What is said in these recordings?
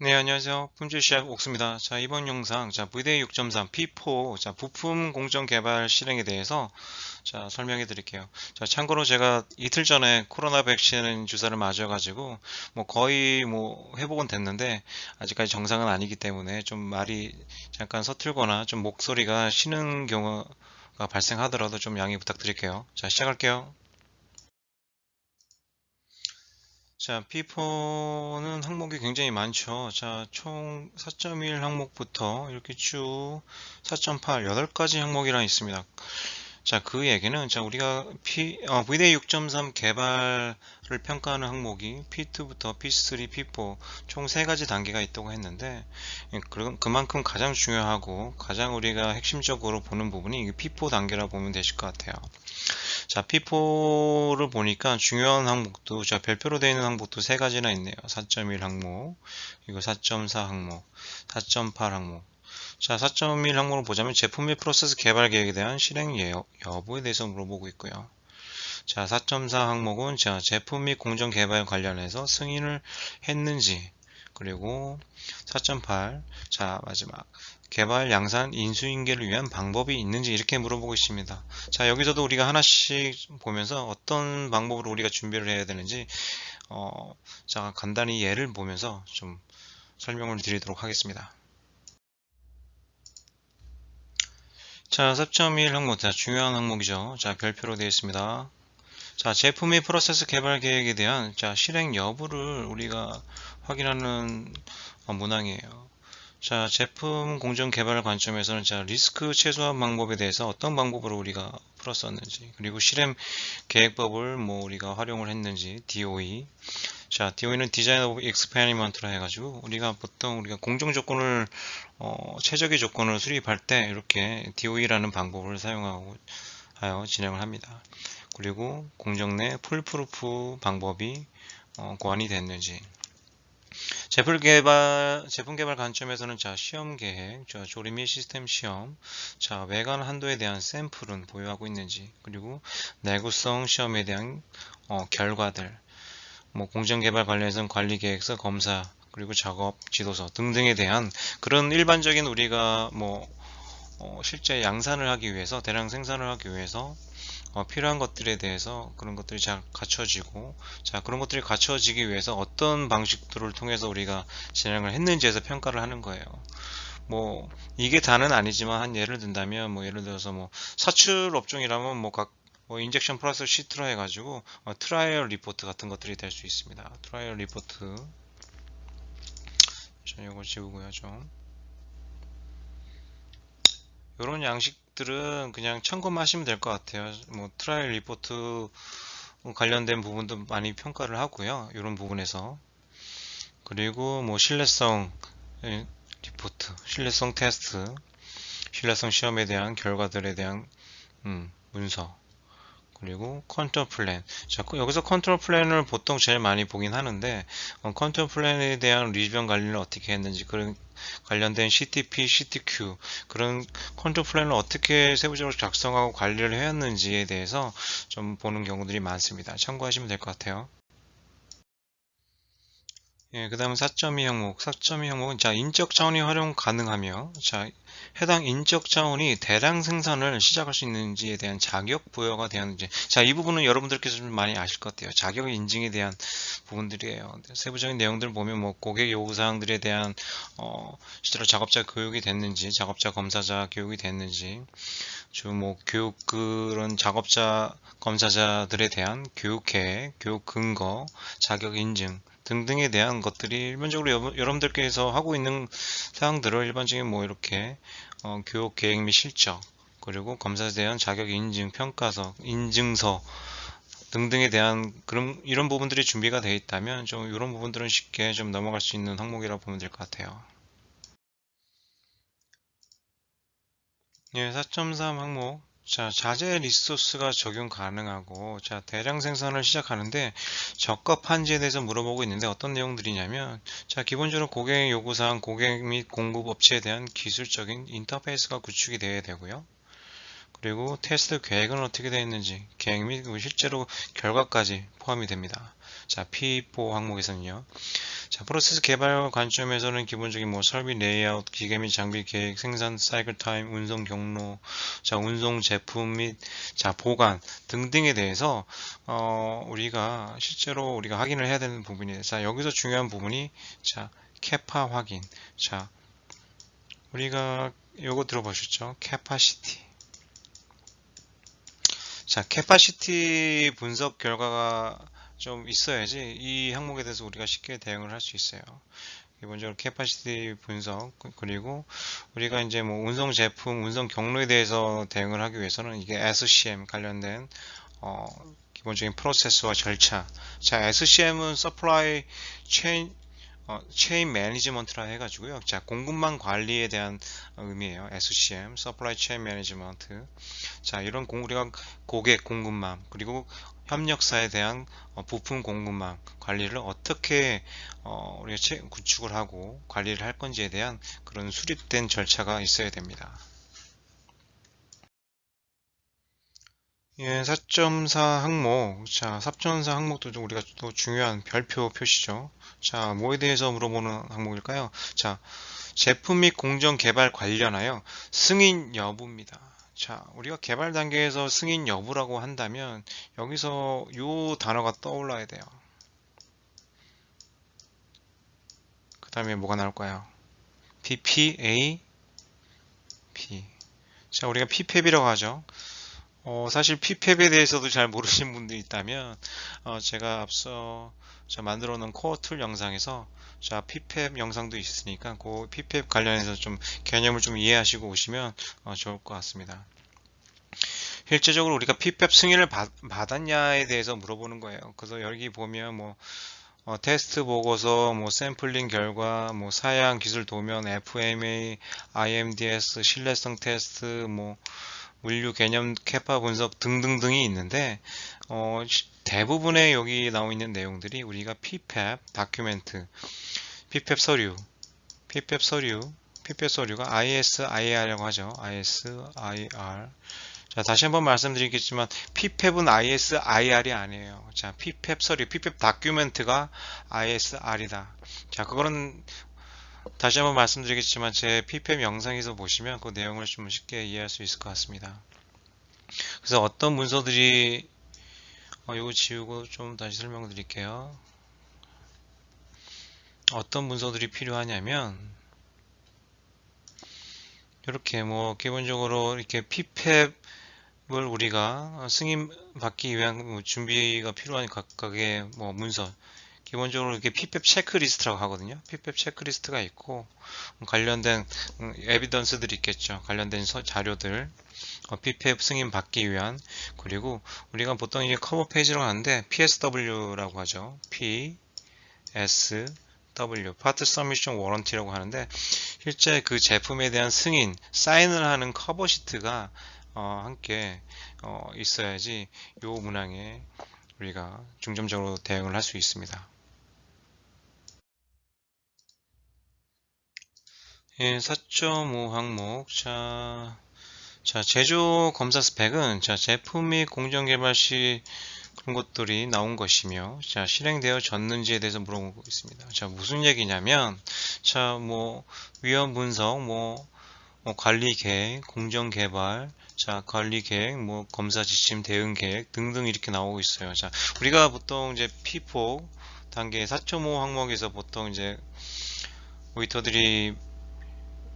네, 안녕하세요. 품질 시작 옥수입니다. 자, 이번 영상, 자, VDA 6.3 P4, 자, 부품 공정 개발 실행에 대해서, 자, 설명해 드릴게요. 자, 참고로 제가 이틀 전에 코로나 백신 주사를 맞아 가지고, 뭐, 거의 뭐, 회복은 됐는데, 아직까지 정상은 아니기 때문에 좀 말이 잠깐 서툴거나 좀 목소리가 쉬는 경우가 발생하더라도 좀 양해 부탁드릴게요. 자, 시작할게요. 자, P4는 항목이 굉장히 많죠. 자, 총 4.1 항목부터 이렇게 쭉 4.8, 8가지 항목이나 있습니다. 자, 그 얘기는, 자, 우리가 P, 어, VDA 6.3 개발을 평가하는 항목이 P2부터 P3, P4 총 3가지 단계가 있다고 했는데, 예, 그만큼 가장 중요하고 가장 우리가 핵심적으로 보는 부분이 P4 단계라 보면 되실 것 같아요. 자, P4를 보니까 중요한 항목도, 자, 별표로 되어 있는 항목도 세 가지나 있네요. 4.1 항목, 그리고 4.4 항목, 4.8 항목. 자, 4.1 항목을 보자면 제품 및 프로세스 개발 계획에 대한 실행 여부에 대해서 물어보고 있고요. 자, 4.4 항목은 자, 제품 및 공정 개발 관련해서 승인을 했는지, 그리고 4.8, 자, 마지막. 개발 양산 인수인계를 위한 방법이 있는지 이렇게 물어보고 있습니다. 자 여기서도 우리가 하나씩 보면서 어떤 방법으로 우리가 준비를 해야 되는지 어, 자 간단히 예를 보면서 좀 설명을 드리도록 하겠습니다. 자 4.1 항목 자 중요한 항목이죠. 자 별표로 되어 있습니다. 자 제품 및 프로세스 개발 계획에 대한 자 실행 여부를 우리가 확인하는 어, 문항이에요. 자, 제품 공정 개발 관점에서는 자, 리스크 최소화 방법에 대해서 어떤 방법으로 우리가 풀었었는지, 그리고 실행 계획법을 뭐 우리가 활용을 했는지, DOE. 자, DOE는 디자인 오브 익스페리먼트라 해가지고 우리가 보통 우리가 공정 조건을 어, 최적의 조건을 수립할 때 이렇게 DOE라는 방법을 사용하고 하여 진행을 합니다. 그리고 공정 내 풀프루프 방법이 어, 고안이 됐는지 제품 개발, 제품 개발 관점에서는 자, 시험 계획, 자, 조립 및 시스템 시험, 자, 외관 한도에 대한 샘플은 보유하고 있는지, 그리고 내구성 시험에 대한 어, 결과들, 뭐 공정 개발 관련해서는 관리 계획서, 검사, 그리고 작업 지도서 등등에 대한 그런 일반적인 우리가 뭐 어, 실제 양산을 하기 위해서 대량 생산을 하기 위해서 어, 필요한 것들에 대해서 그런 것들이 잘 갖춰지고 자 그런 것들이 갖춰지기 위해서 어떤 방식들을 통해서 우리가 진행을 했는지에서 평가를 하는 거예요. 뭐 이게 다는 아니지만 한 예를 든다면 뭐 예를 들어서 뭐 사출 업종이라면 뭐 각 뭐 인젝션 플러스 시트로 해가지고 어, 트라이얼 리포트 같은 것들이 될 수 있습니다 트라이얼 리포트 자 이거 지우고요 좀 이런 양식들은 그냥 참고만 하시면 될 것 같아요. 뭐 트라이얼 리포트 관련된 부분도 많이 평가를 하고요. 이런 부분에서 그리고 뭐 신뢰성 예, 리포트, 신뢰성 테스트, 신뢰성 시험에 대한 결과들에 대한 음, 문서 그리고 컨트롤 플랜 자 여기서 컨트롤 플랜을 보통 제일 많이 보긴 하는데 어, 컨트롤 플랜에 대한 리뷰 관리를 어떻게 했는지 그런 관련된 CTP, CTQ 그런 컨트롤 플랜을 어떻게 세부적으로 작성하고 관리를 해왔는지에 대해서 좀 보는 경우들이 많습니다. 참고하시면 될 것 같아요 예, 그 다음 4.2 항목, 4.2 항목은 자 인적 자원이 활용 가능하며 자 해당 인적 자원이 대량 생산을 시작할 수 있는지에 대한 자격 부여가 되었는지 자 이 부분은 여러분들께서 좀 많이 아실 것 같아요. 자격 인증에 대한 부분들이에요. 세부적인 내용들을 보면 뭐 고객 요구 사항들에 대한 어 실제로 작업자 교육이 됐는지 작업자 검사자 교육이 됐는지 주뭐 교육 그런 작업자 검사자들에 대한 교육 계획, 교육 근거, 자격 인증 등등에 대한 것들이 일반적으로 여 러분들께서 하고 있는 사항들을 일반적인 뭐 이렇게 어, 교육 계획 및 실적 그리고 검사에 대한 자격 인증 평가서 인증서 등등에 대한 그런 이런 부분들이 준비가 되어 있다면 좀 이런 부분들은 쉽게 좀 넘어갈 수 있는 항목이라고 보면 될 것 같아요. 예, 4.3 항목 자, 자재 리소스가 적용 가능하고 자, 대량 생산을 시작하는데 적합 한지에 대해서 물어보고 있는데 어떤 내용들이냐면 자, 기본적으로 고객의 요구 사항, 고객 및 공급 업체에 대한 기술적인 인터페이스가 구축이 되어야 되고요. 그리고 테스트 계획은 어떻게 되어 있는지 계획 및 실제로 결과까지 포함이 됩니다. 자, P4 항목에서는요. 자, 프로세스 개발 관점에서는 기본적인 뭐 설비 레이아웃, 기계 및 장비 계획, 생산 사이클 타임, 운송 경로, 자, 운송 제품 및 자, 보관 등등에 대해서 어, 우리가 실제로 우리가 확인을 해야 되는 부분이에요. 자, 여기서 중요한 부분이 자, 캐파 확인. 자, 우리가 요거 들어보셨죠? 캐파시티. 자, 캐파시티 분석 결과가 좀 있어야지 이 항목에 대해서 우리가 쉽게 대응을 할 수 있어요. 기본적으로 캐파시티 분석 그- 그리고 우리가 이제 뭐 운송 제품, 운송 경로에 대해서 대응을 하기 위해서는 이게 SCM 관련된 어, 기본적인 프로세스와 절차. 자, SCM은 Supply Chain 어, 체인 매니지먼트라 해가지고요. 자, 공급망 관리에 대한 의미예요. SCM, Supply Chain Management. 자, 이런 공, 우리가 고객 공급망, 그리고 협력사에 대한 어, 부품 공급망 관리를 어떻게 어, 우리가 채- 구축을 하고 관리를 할 건지에 대한 그런 수립된 절차가 있어야 됩니다. 예, 4.4 항목. 자, 4.4 항목도 좀 우리가 또 중요한 별표 표시죠. 자, 뭐에 대해서 물어보는 항목일까요? 자, 제품 및 공정 개발 관련하여 승인 여부입니다. 자, 우리가 개발 단계에서 승인 여부라고 한다면 여기서 요 단어가 떠올라야 돼요. 그 다음에 뭐가 나올까요? PPA P. 자, 우리가 PPAP이라고 하죠. 어, 사실 PPAP에 대해서도 잘 모르시는 분들이 있다면 어, 제가 앞서 자, 만들어 놓은 코어 툴 영상에서 자, PPAP 영상도 있으니까 그 PPAP 관련해서 좀 개념을 좀 이해하시고 오시면 어, 좋을 것 같습니다. 실제적으로 우리가 PPAP 승인을 받, 받았냐에 대해서 물어보는 거예요. 그래서 여기 보면 뭐 어, 테스트 보고서, 뭐 샘플링 결과, 뭐 사양 기술 도면, FMA, IMDS, 신뢰성 테스트, 뭐 물류 개념 캐파 분석 등등등이 있는데 어, 시- 대부분의 여기 나와 있는 내용들이 우리가 PPAP 다큐멘트, PPAP 서류, PPAP 서류, PPAP 서류가 ISIR이라고 하죠. ISIR. 자, 다시 한번 말씀드리겠지만 PPAP은 ISIR이 아니에요. 자, PPAP 서류, PPAP 다큐멘트가 ISR이다. 자, 그거는 다시 한번 말씀드리겠지만 제 PPM 영상에서 보시면 그 내용을 좀 쉽게 이해할 수 있을 것 같습니다. 그래서 어떤 문서들이 어, 이거 지우고 좀 다시 설명드릴게요. 어떤 문서들이 필요하냐면 이렇게 뭐 기본적으로 이렇게 PPAP을 우리가 승인 받기 위한 뭐 준비가 필요한 각각의 뭐 문서 기본적으로 이렇게 PPAP 체크리스트라고 하거든요. PPAP 체크리스트가 있고 관련된 음, 에비던스들이 있겠죠. 관련된 서- 자료들 어, PPAP 승인 받기 위한 그리고 우리가 보통 이게 커버 페이지라고 하는데 PSW라고 하죠. PSW 파트 서미션 워런티라고 하는데 실제 그 제품에 대한 승인 사인을 하는 커버 시트가 어, 함께 어, 있어야지 요 문항에 우리가 중점적으로 대응을 할 수 있습니다. 예, 4.5 항목. 자, 자, 제조 검사 스펙은 자, 제품 및 공정 개발 시 그런 것들이 나온 것이며, 자, 실행되어졌는지에 대해서 물어보고 있습니다. 자, 무슨 얘기냐면, 자, 뭐, 위험 분석, 뭐, 뭐 관리 계획, 공정 개발, 자, 관리 계획, 뭐, 검사 지침, 대응 계획 등등 이렇게 나오고 있어요. 자, 우리가 보통 이제 P4 단계 4.5 항목에서 보통 이제 오이터들이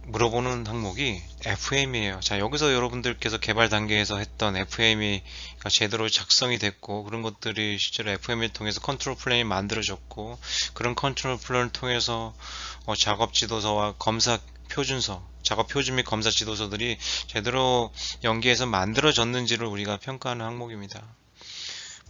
물어보는 항목이 FM이에요. 자, 여기서 여러분들께서 개발 단계에서 했던 FM이가 제대로 작성이 됐고, 그런 것들이 실제로 FM을 통해서 컨트롤 플랜이 만들어졌고, 그런 컨트롤 플랜을 통해서 어, 작업 지도서와 검사 표준서, 작업 표준 및 검사 지도서들이 제대로 연계해서 만들어졌는지를 우리가 평가하는 항목입니다.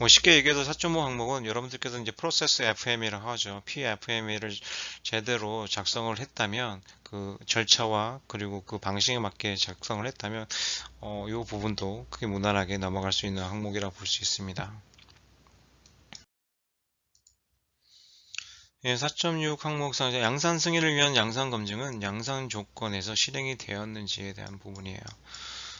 뭐 쉽게 얘기해서 4.5 항목은 여러분들께서 이제 프로세스 FM이라고 하죠. PFM을 제대로 작성을 했다면 그 절차와 그리고 그 방식에 맞게 작성을 했다면 어, 이 부분도 크게 무난하게 넘어갈 수 있는 항목이라고 볼 수 있습니다. 예, 4.6 항목상 이제 양산 승인을 위한 양산 검증은 양산 조건에서 실행이 되었는지에 대한 부분이에요.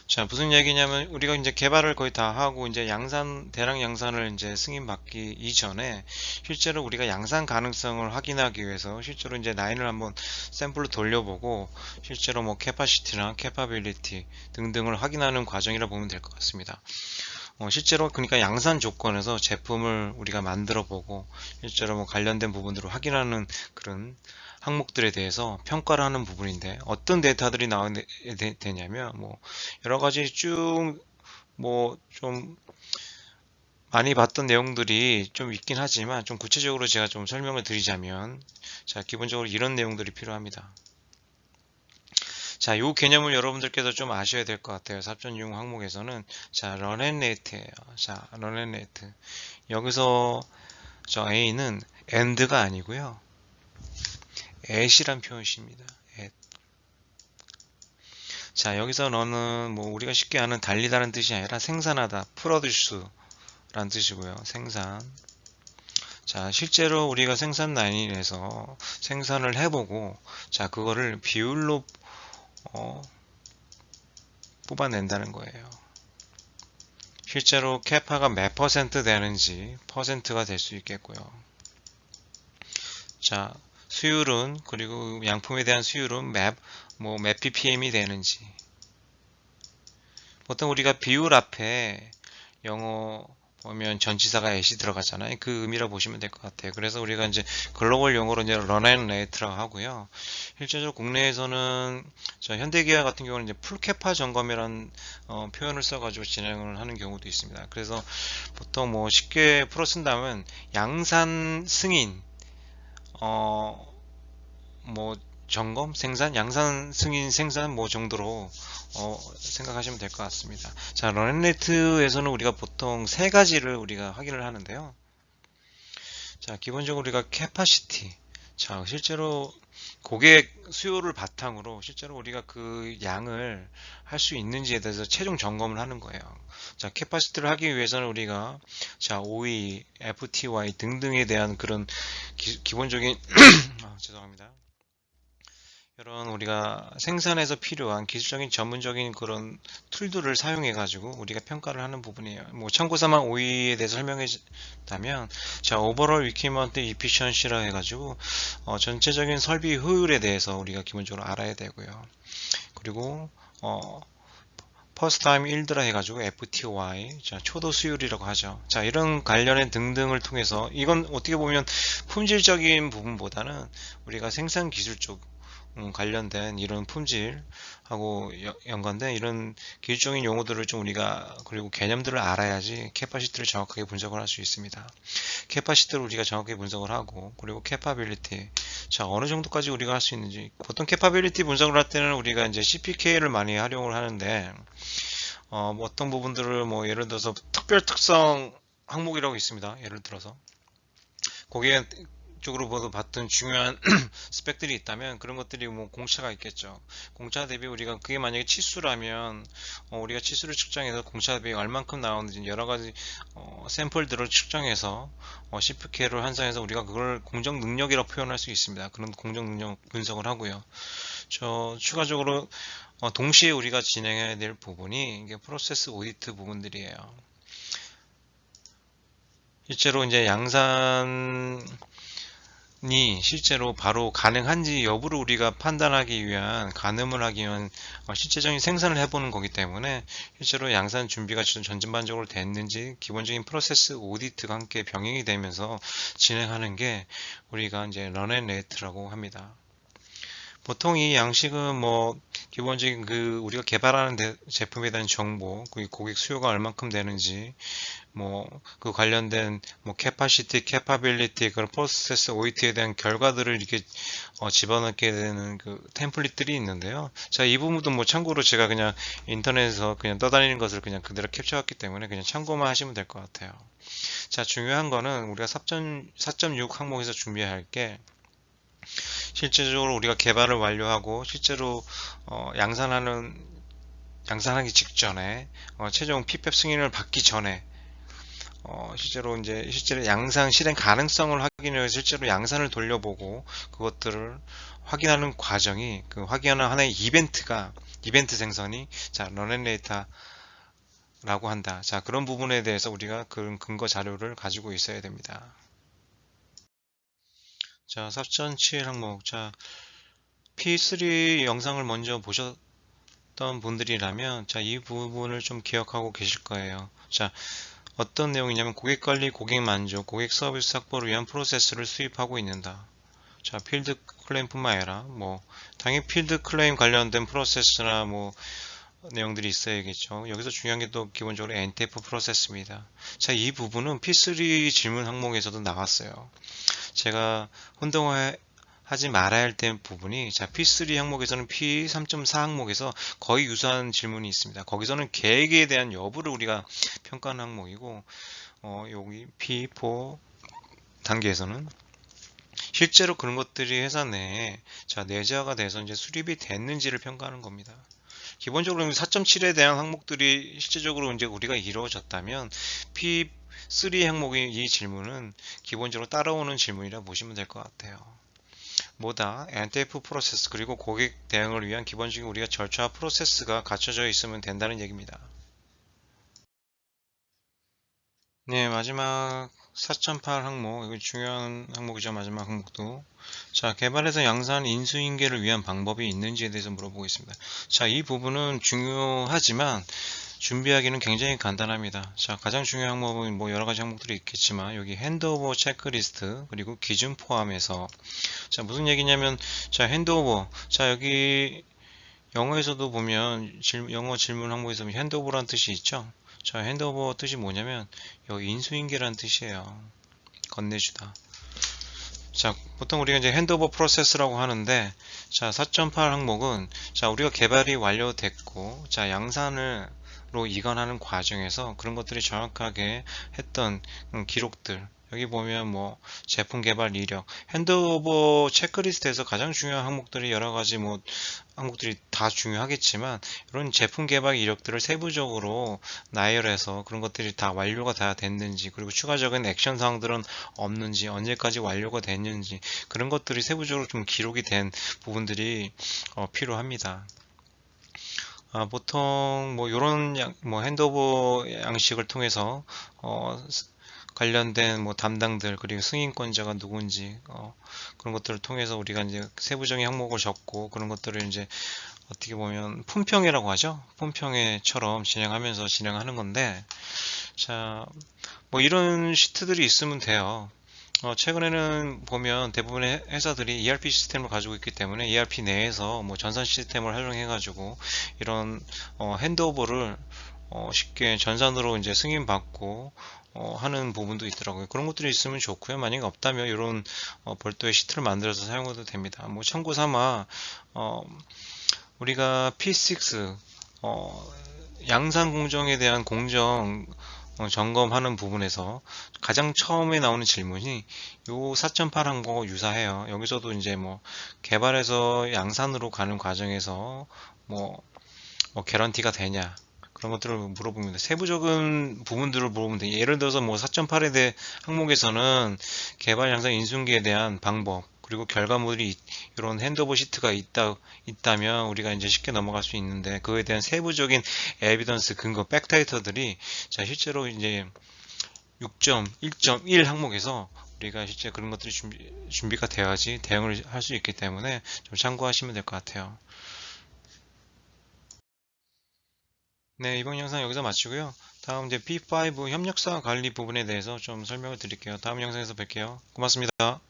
자, 무슨 얘기냐면 우리가 이제 개발을 거의 다 하고 이제 양산 대량 양산을 이제 승인 받기 이전에 실제로 우리가 양산 가능성을 확인하기 위해서 실제로 이제 라인을 한번 샘플로 돌려보고 실제로 뭐 캐파시티나 캐파빌리티 등등을 확인하는 과정이라 보면 될 것 같습니다. 어, 실제로 그러니까 양산 조건에서 제품을 우리가 만들어 보고 실제로 뭐 관련된 부분들을 확인하는 그런 항목들에 대해서 평가를 하는 부분인데 어떤 데이터들이 나오게 되- 되냐면 뭐 여러 가지 쭉 뭐 좀 많이 봤던 내용들이 좀 있긴 하지만 좀 구체적으로 제가 좀 설명을 드리자면 자 기본적으로 이런 내용들이 필요합니다. 자, 요 개념을 여러분들께서 좀 아셔야 될 것 같아요. 4.6 항목에서는 자, 런앤레이트예요. 자, 런앤레이트. 여기서 저 A는 AND가 아니고요. at이란 표현입니다. at. 자, 여기서 너는 뭐 우리가 쉽게 아는 달리다는 뜻이 아니라 생산하다, 프로듀스란 뜻이고요. 생산. 자, 실제로 우리가 생산 라인에서 생산을 해보고, 자, 그거를 비율로 어, 뽑아낸다는 거예요. 실제로 캐파가 몇 퍼센트 되는지 퍼센트가 될 수 있겠고요. 자, 수율은 그리고 양품에 대한 수율은 몇, 뭐, 몇 ppm이 되는지 보통 우리가 비율 앞에 영어 보면 전치사가 at이 들어가잖아요. 그 의미라 보시면 될 것 같아요. 그래서 우리가 이제 글로벌 용어로 이제 and rate라고 하고요. 실제로 국내에서는 저 현대기아 같은 경우는 이제 풀캐파 점검이라는 어, 표현을 써가지고 진행을 하는 경우도 있습니다. 그래서 보통 뭐 쉽게 풀어 쓴다면 양산 승인, 어, 뭐 점검, 생산, 양산 승인, 생산 뭐 정도로 어, 생각하시면 될 것 같습니다. 자, 런앤레이트에서는 우리가 보통 세 가지를 우리가 확인을 하는데요. 자, 기본적으로 우리가 캐파시티. 자, 실제로 고객 수요를 바탕으로 실제로 우리가 그 양을 할 수 있는지에 대해서 최종 점검을 하는 거예요. 자, 캐파시티를 하기 위해서는 우리가 자, OE, FTY 등등에 대한 그런 기, 본적인 아, 죄송합니다. 이런 우리가 생산에서 필요한 기술적인 전문적인 그런 툴들을 사용해 가지고 우리가 평가를 하는 부분이에요. 뭐 참고사만 OE에 대해서 설명했다면 자 오버롤 위키먼트 이피션시라 해 가지고 어, 전체적인 설비 효율에 대해서 우리가 기본적으로 알아야 되고요. 그리고 어, 퍼스트 타임 1드라 해가지고 FTY 자 초도 수율이라고 하죠 자 이런 관련된 등등을 통해서 이건 어떻게 보면 품질적인 부분보다는 우리가 생산 기술 쪽 음, 관련된 이런 품질하고 연관된 이런 기술적인 용어들을 좀 우리가 그리고 개념들을 알아야지 캐파시티를 정확하게 분석을 할 수 있습니다. 캐파시티를 우리가 정확하게 분석을 하고 그리고 캐파빌리티 자 어느 정도까지 우리가 할 수 있는지 보통 캐파빌리티 분석을 할 때는 우리가 이제 CPK를 많이 활용을 하는데 어, 뭐 어떤 부분들을 뭐 예를 들어서 특별 특성 항목이라고 있습니다. 예를 들어서 거기에 쪽으로 봐도 봤던 중요한 스펙들이 있다면 그런 것들이 뭐 공차가 있겠죠. 공차 대비 우리가 그게 만약에 치수라면 어, 우리가 치수를 측정해서 공차 대비 얼만큼 나오는지 여러 가지 어, 샘플들을 측정해서 어, CPK를 환산해서 우리가 그걸 공정 능력이라고 표현할 수 있습니다. 그런 공정 능력 분석을 하고요. 저 추가적으로 어, 동시에 우리가 진행해야 될 부분이 이게 프로세스 오디트 부분들이에요. 실제로 이제 양산 이 실제로 바로 가능한지 여부를 우리가 판단하기 위한 가늠을 하기 위한 어, 실제적인 생산을 해보는 거기 때문에 실제로 양산 준비가 전전반적으로 됐는지 기본적인 프로세스 오디트가 함께 병행이 되면서 진행하는 게 우리가 이제 런앤레이트라고 합니다. 보통 이 양식은 뭐 기본적인 그 우리가 개발하는 데, 제품에 대한 정보, 그 고객 수요가 얼만큼 되는지, 뭐 그 관련된 뭐 캐파시티, 캐파빌리티, 그런 프로세스 OET에 대한 결과들을 이렇게 어, 집어넣게 되는 그 템플릿들이 있는데요. 자, 이 부분도 뭐 참고로 제가 그냥 인터넷에서 그냥 떠다니는 것을 그냥 그대로 캡처했기 때문에 그냥 참고만 하시면 될 것 같아요. 자, 중요한 거는 우리가 4.6 항목에서 준비해야 할게 실제적으로 우리가 개발을 완료하고 실제로 어, 양산하는 양산하기 직전에 어, 최종 PPAP 승인을 받기 전에 어, 실제로 이제 실제로 양산 실행 가능성을 확인해서 실제로 양산을 돌려보고 그것들을 확인하는 과정이 그 확인하는 하나의 이벤트가 이벤트 생성이 자 런앤레이터 라고 한다. 자 그런 부분에 대해서 우리가 그런 근거 자료를 가지고 있어야 됩니다. 자 4.7 항목 자 P3 영상을 먼저 보셨던 분들이라면 자 이 부분을 좀 기억하고 계실 거예요. 자 어떤 내용이냐면 고객 관리, 고객 만족, 고객 서비스 확보를 위한 프로세스를 수입하고 있는다. 자, 필드 클레임뿐만 아니라 뭐 당연히 필드 클레임 관련된 프로세스나 뭐 내용들이 있어야겠죠. 여기서 중요한 게 또 기본적으로 NTF 프로세스입니다. 자, 이 부분은 P3 질문 항목에서도 나왔어요. 제가 혼동화 하지 말아야 할 때 부분이 자 P3 항목에서는 P3.4 항목에서 거의 유사한 질문이 있습니다. 거기서는 계획에 대한 여부를 우리가 평가하는 항목이고 어, 여기 P4 단계에서는 실제로 그런 것들이 회사 내에 자 내재화가 돼서 이제 수립이 됐는지를 평가하는 겁니다. 기본적으로 4.7에 대한 항목들이 실제적으로 이제 우리가 이루어졌다면 P3 항목의 이 질문은 기본적으로 따라오는 질문이라 보시면 될 것 같아요. 뭐다 NTF 프로세스 그리고 고객 대응을 위한 기본적인 우리가 절차 프로세스가 갖춰져 있으면 된다는 얘기입니다. 네 마지막 4.8 항목. 이거 중요한 항목이죠 마지막 항목도. 자 개발에서 양산 인수인계를 위한 방법이 있는지에 대해서 물어보고 있습니다. 자 이 부분은 중요하지만 준비하기는 굉장히 간단합니다. 자 가장 중요한 항목은 뭐 여러 가지 항목들이 있겠지만 여기 핸드오버 체크리스트 그리고 기준 포함해서. 자 무슨 얘기냐면 자 핸드오버 자 여기 영어에서도 보면 질, 영어 질문 항목에서 핸드오버라는 뜻이 있죠 자, 핸드오버 뜻이 뭐냐면 여기 인수인계라는 뜻이에요. 건네주다. 자, 보통 우리가 이제 핸드오버 프로세스라고 하는데 자, 4.8 항목은 자, 우리가 개발이 완료됐고 자, 양산으로 이관하는 과정에서 그런 것들이 정확하게 했던 기록들 여기 보면 뭐 제품 개발 이력, 핸드오버 체크리스트에서 가장 중요한 항목들이 여러 가지 뭐 항목들이 다 중요하겠지만 이런 제품 개발 이력들을 세부적으로 나열해서 그런 것들이 다 완료가 다 됐는지 그리고 추가적인 액션 사항들은 없는지 언제까지 완료가 됐는지 그런 것들이 세부적으로 좀 기록이 된 부분들이 어, 필요합니다. 아, 보통 뭐 이런 뭐 핸드오버 양식을 통해서 어, 관련된 뭐 담당들 그리고 승인권자가 누군지 어, 그런 것들을 통해서 우리가 이제 세부적인 항목을 적고 그런 것들을 이제 어떻게 보면 품평회라고 하죠? 품평회처럼 진행하면서 진행하는 건데 자 뭐 이런 시트들이 있으면 돼요. 어, 최근에는 보면 대부분의 회사들이 ERP 시스템을 가지고 있기 때문에 ERP 내에서 뭐 전산 시스템을 활용해 가지고 이런 어, 핸드오버를 어, 쉽게 전산으로 이제 승인 받고 어, 하는 부분도 있더라고요. 그런 것들이 있으면 좋고요. 만약에 없다면 이런 어, 별도의 시트를 만들어서 사용해도 됩니다. 뭐 참고 삼아 어, 우리가 P6 어, 양산 공정에 대한 공정 어, 점검하는 부분에서 가장 처음에 나오는 질문이 요 4.8 항목과 유사해요. 여기서도 이제 뭐 개발에서 양산으로 가는 과정에서 뭐, 뭐 개런티가 되냐 그런 것들을 물어봅니다. 세부적인 부분들을 물어보면 돼요. 예를 들어서 뭐 4.8에 대해 항목에서는 개발 양상 인수기에 대한 방법 그리고 결과물이 이런 핸드오버 시트가 있다 있다면 우리가 이제 쉽게 넘어갈 수 있는데 그에 대한 세부적인 에비던스 근거 백데이터들이 자 실제로 이제 6.1.1 항목에서 우리가 실제 그런 것들이 준비, 준비가 되어야지 대응을 할 수 있기 때문에 좀 참고하시면 될 것 같아요. 네, 이번 영상 여기서 마치고요. 다음 이제 P5 협력사 관리 부분에 대해서 좀 설명을 드릴게요. 다음 영상에서 뵐게요. 고맙습니다.